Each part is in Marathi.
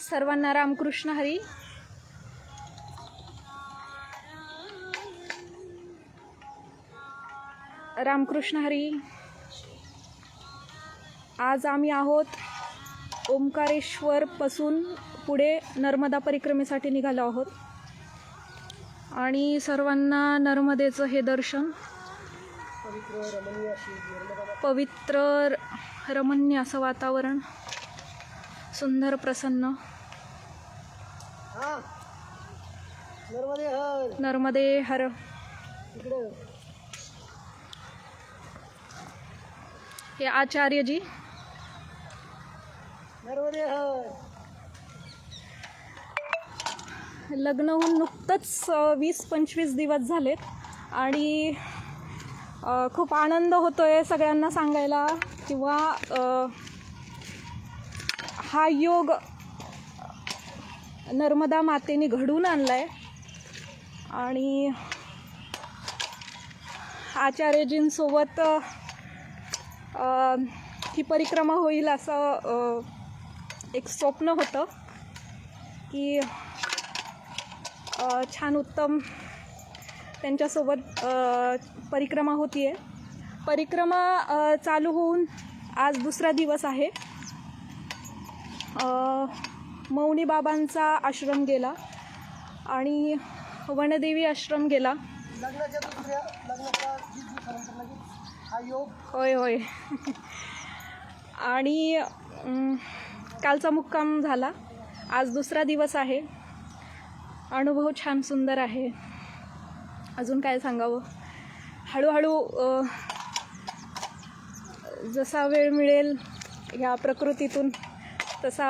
सर्वांना रामकृष्ण हरी. रामकृष्ण हरी. आज आम्ही आहोत ओंकारेश्वरपासून पुढे नर्मदा परिक्रमेसाठी निघालो आहोत. आणि सर्वांना नर्मदेचं हे दर्शन. पवित्र रमण्य रमणीय असं वातावरण. सुंदर प्रसन्न. नर्मदे हर. नर्मदे हर. इकडं. हे आचार्यजी. नर्मदे हर. लग्न होऊन नुकतंच वीस पंचवीस दिवस झालेत. आणि खूप आनंद होतो आहे सगळ्यांना सांगायला. किंवा हा योग नर्मदा मातेने घडून आणला आहे आणि आचार्यजींसोबत ही परिक्रमा होईल असं एक स्वप्न होतं की छान उत्तम त्यांच्यासोबत परिक्रमा होती आहे परिक्रमा चालू होऊन आज दुसरा दिवस आहे. मौनी बाबांचा आश्रम गेला आणि वनदेवी आश्रम गेला. होय होय. आणि कालचा मुक्काम झाला. आज दुसरा दिवस आहे. अनुभव छान सुंदर आहे. अजून काय सांगावं? हळूहळू जसा वेळ मिळेल ह्या प्रकृतीतून तसा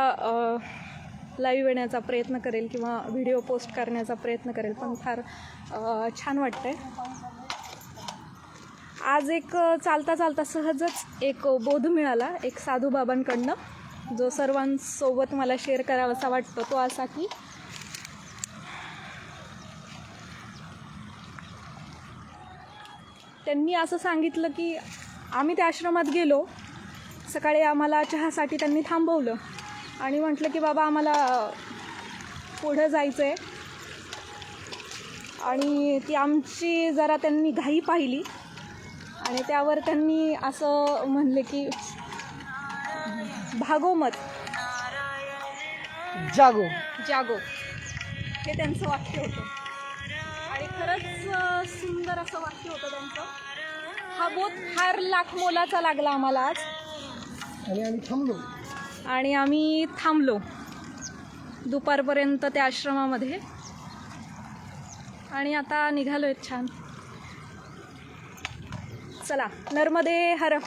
लाईव्ह येण्याचा प्रयत्न करेल किंवा व्हिडिओ पोस्ट करण्याचा प्रयत्न करेल पण फार छान वाटतंय. आज एक चालता चालता सहजच एक बोध मिळाला एक साधू बाबांकडनं जो सर्वांसोबत मला शेअर करावासा वाटतो तो असा की त्यांनी असं सांगितलं की आम्ही त्या आश्रमात गेलो. सकाळी आम्हाला चहासाठी त्यांनी थांबवलं. आणि म्हटलं की बाबा आम्हाला पुढं जायचं आहे आणि ती आमची जरा त्यांनी घाई पाहिली. आणि त्यावर त्यांनी असं म्हणले की भागोमत जागो. जागो. हे त्यांचं वाक्य होतं. आणि खरंच सुंदर असं वाक्य होतं त्यांचं. हा बोध फार लाख मोलाचा लागला आम्हाला आज. आणि आम्ही थांबलो. आणि आम्ही थांबलो दुपारपर्यंत त्या आश्रमामध्ये. आणि आता निघालो आहेत छान. चला नर्मदे हर